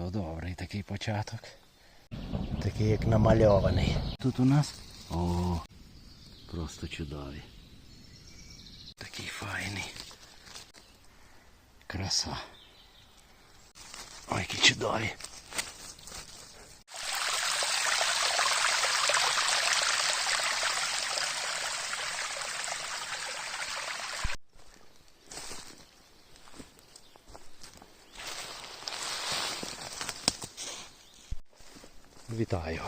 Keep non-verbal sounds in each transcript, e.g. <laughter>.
То добрий такий початок. Такий як намальований. Тут у нас. О, просто чудові. Такий файний. Краса. Ой, які чудові. Вітаю.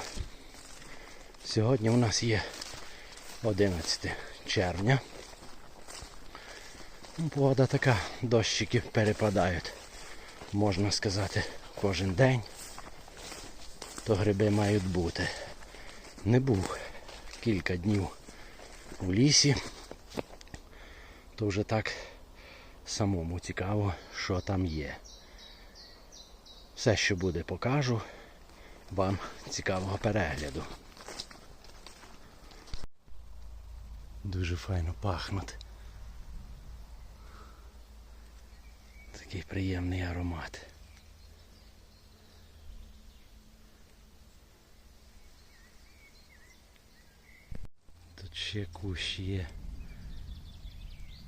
Сьогодні у нас є 11 червня. Погода така, дощики перепадають, можна сказати, кожен день. То гриби мають бути. Не був кілька днів у лісі, то вже так самому цікаво, що там є. Все, що буде, покажу вам цікавого перегляду. Дуже файно пахнуть. Такий приємний аромат. Тут ще кущ є.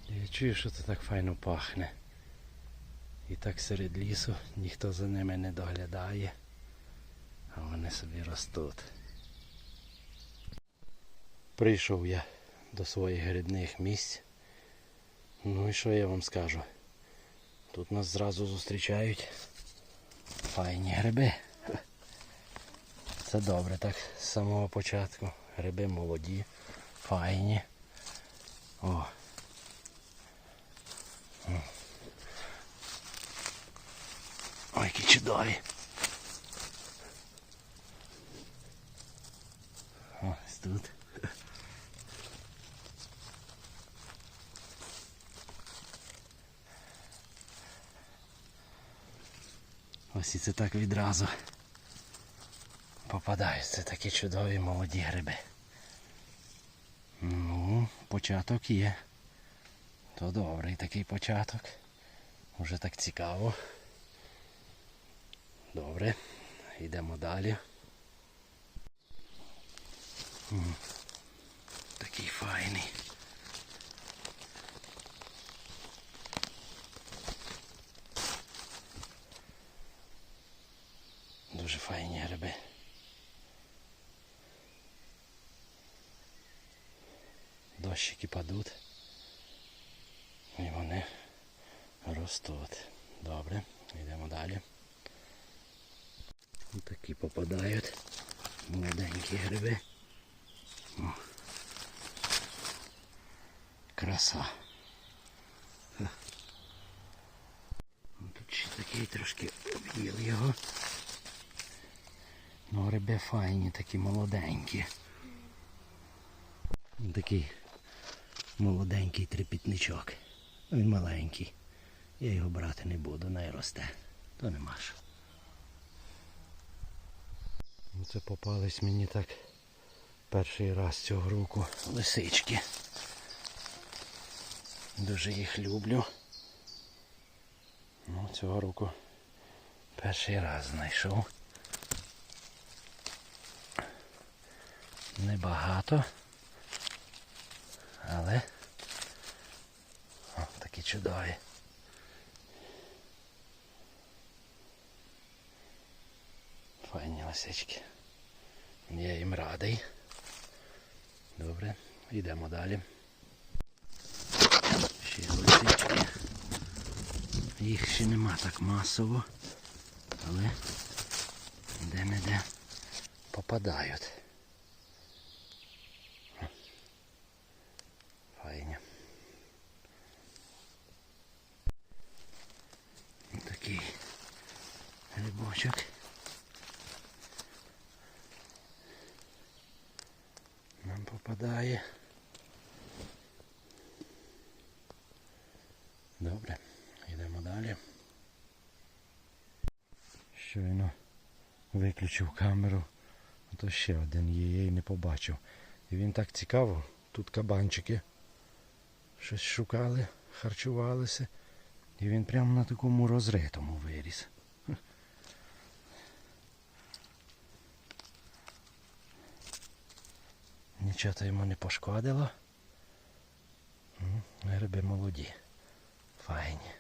Я чую, що це так файно пахне. І так серед лісу ніхто за ними не доглядає а вони собі ростуть. Прийшов я до своїх грибних місць. Ну і що я вам скажу? Тут нас зразу зустрічають файні гриби. Це добре так з самого початку. Гриби молоді, файні. О. Ой, які чудові. Ось тут. Ось і це так відразу попадаються такі чудові молоді гриби. Ну, початок є. То добрий такий початок. Уже так цікаво. Добре, йдемо далі. Такий файний. Дуже файні гриби. Дощики падуть. І вони ростуть. Добре, йдемо далі. Ось Такі попадають молоденькі гриби. О. Краса. Ну, Тут ще такий трошки об'їв його. Ну, гриби файні, такі молоденькі. Такий молоденький трепітничок. Він маленький. Я його брати не буду, най росте. То нема що. Ну, Це попались мені так перший раз цього року лисички. Дуже їх люблю. Ну, цього року перший раз знайшов. Небагато. Але о, такі чудові. Файні лисички. Я їм радий. Добре, йдемо далі. Ще лисички. Їх ще нема так масово, але де-не-де попадають. Файні. Такий грибочок. Нам попадає. Добре, йдемо далі. Щойно виключив камеру, а то ще один її не побачив. І він так цікаво, тут кабанчики щось шукали, харчувалися. І він прямо на такому розритому виріс. Нічого йому не пошкодило. Гриби молоді. Файні.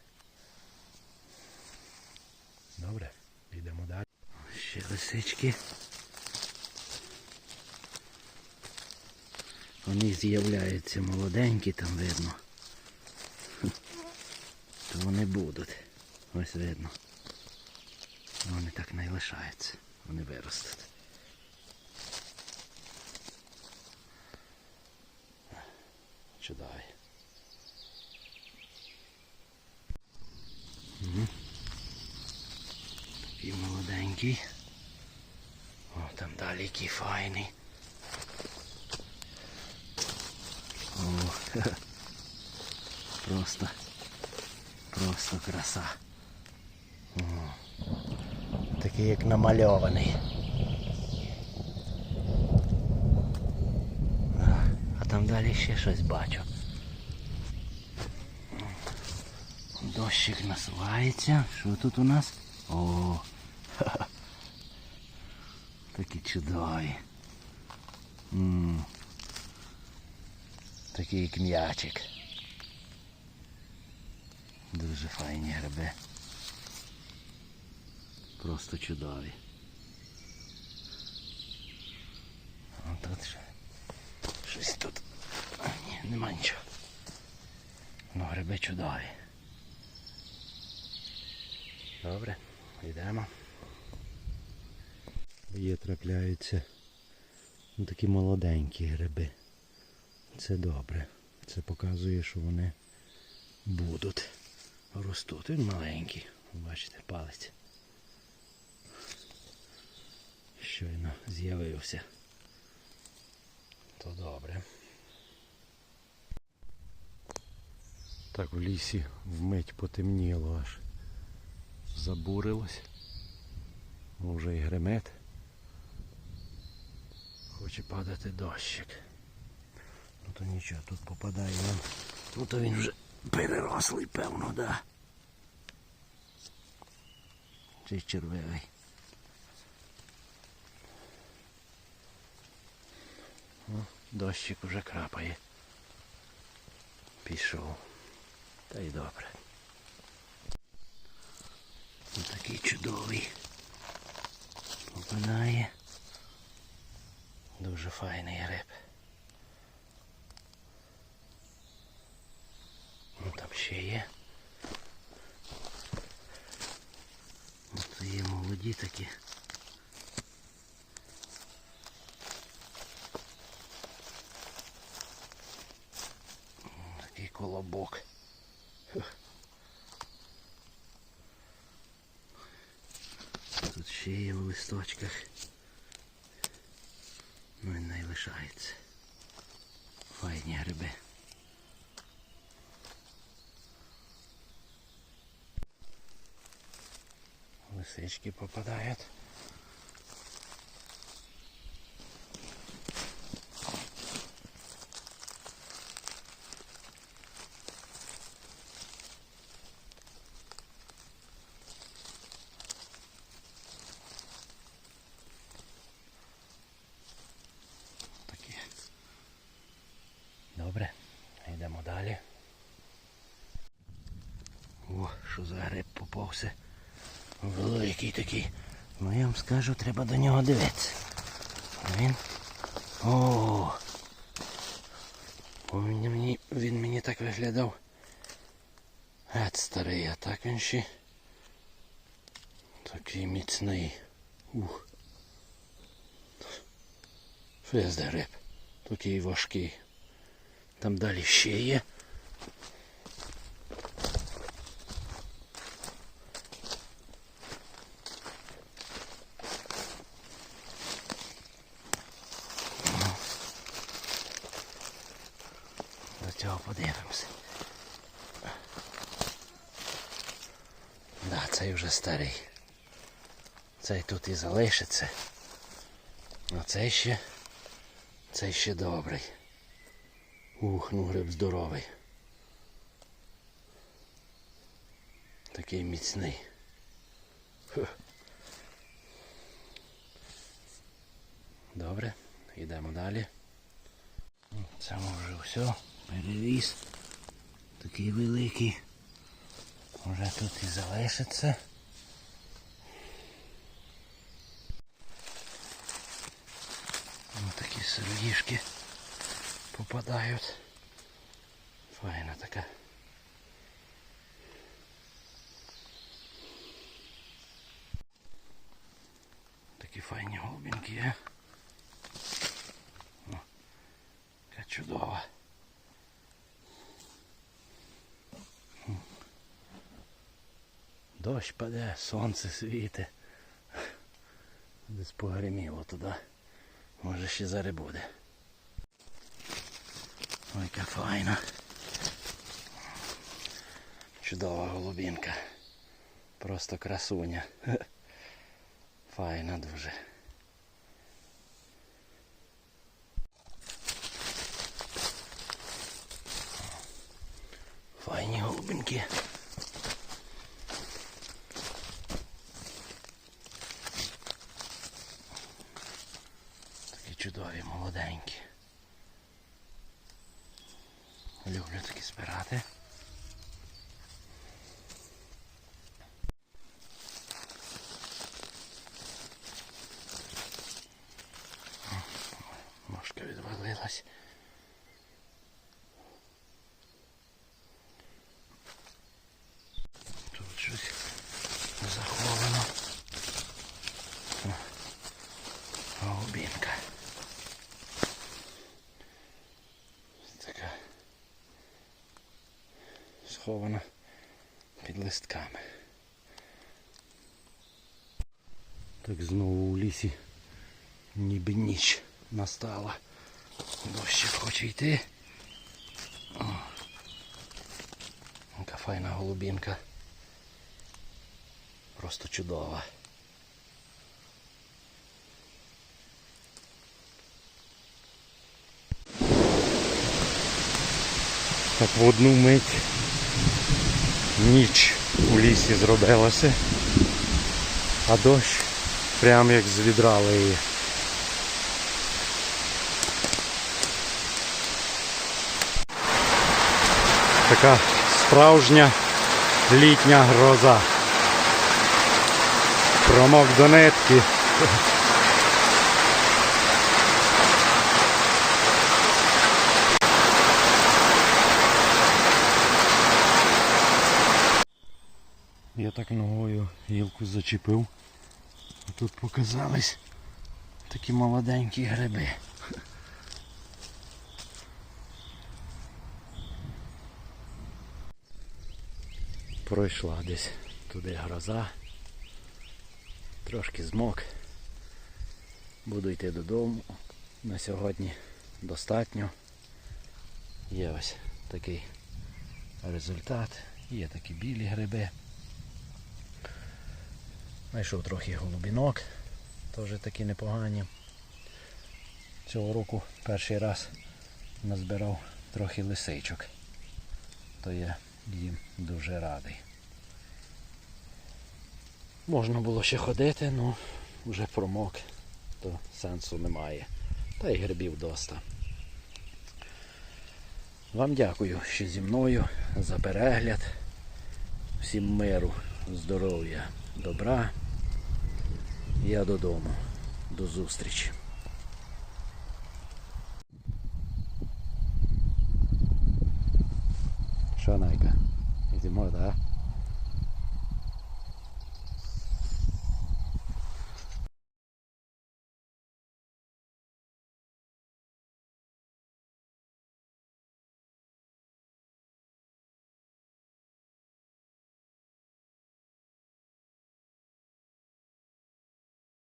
Добре, йдемо далі. Ще лисички. Вони з'являються молоденькі, там видно. <laughs> То вони будуть. Ось видно. Вони так не лишаються. Вони виростуть. Чудові. Мгм. Такий молоденький. О, там далі який файний. О, <laughs> просто, просто краса. О, такий як намальований. А, А там далі ще щось бачу. Дощик насувається. Що тут у нас? О! ха-ха. Такі чудові. М. Такий як м'ячик. Дуже файні гриби. Просто чудові. А тут ще щось тут. Нема нічого. Ну, гриби чудові. Добре, йдемо. Є трапляються ну, такі молоденькі гриби. Це добре. Це показує, що вони будуть ростуть. Він маленький. Бачите, палець. Щойно з'явився. То добре. Так в лісі вмить потемніло аж. Забурилось. Може і гремет. Хоче падати дощик. Ну то нічого, тут попадає нам. Ну то він вже перерослий, певно, да. Чи червивий. Дощик уже крапає. Пішов. Та й добре. Ось такий чудовий. Попадає. Дуже файний гриб. Ну там ще є. Ось є молоді такі. Такий колобок. Тут ще в листочках. Ну і не лишається. Файні гриби. Лисички попадають. Такі. Добре, йдемо далі. За гриб попався. Великий такий. Ну я вам скажу, треба до нього дивитися. Він. О! Він мені, він мені так виглядав. Гет старий, а так він ще. Такий міцний. Ух. Фез де гриб. Такий важкий. Там далі ще є. До цього подивимося. Да, цей вже старий. Цей тут і залишиться. А цей ще. Цей ще добрий. Ух, ну гриб здоровий. Такий міцний. Добре, йдемо далі. Це може все. Переріс. Такий великий. Може тут і залишиться. Ось такі сироїшки попадають. Файна така. Такі файні голубінки є. О, яка чудова. Дощ паде, сонце світить. Десь погреміло туди. Може ще зараз буде. Ой, яка файна. Чудова голубінка. Просто красуня. <laughs> Файна дуже. Файні голубинки. Чудові, молоденькі. Люблю такі збирати. Ножка відвалилась. Тут щось заховано. Голубінка. Така схована під листками. Так знову у лісі ніби ніч настала. Дощик хоче йти. О, яка файна голубінка. Просто чудова. Так в одну мить ніч у лісі зробилася, а дощ прям як з відра лиє. Така справжня літня гроза. Промок до нитки. Я так гілку зачепив. А тут показались такі молоденькі гриби. Пройшла десь туди гроза. Трошки змок. Буду йти додому. На сьогодні достатньо. Є ось такий результат. Є такі білі гриби. Знайшов трохи голубінок, теж такі непогані. Цього року перший раз назбирав трохи лисичок. То я їм дуже радий. Можна було ще ходити, але вже промок, то сенсу немає. Та й грибів доста. Вам дякую, що зі мною за перегляд. Всім миру, здоров'я, добра. Я додому. До зустрічі. Шанайка. Зимой, так?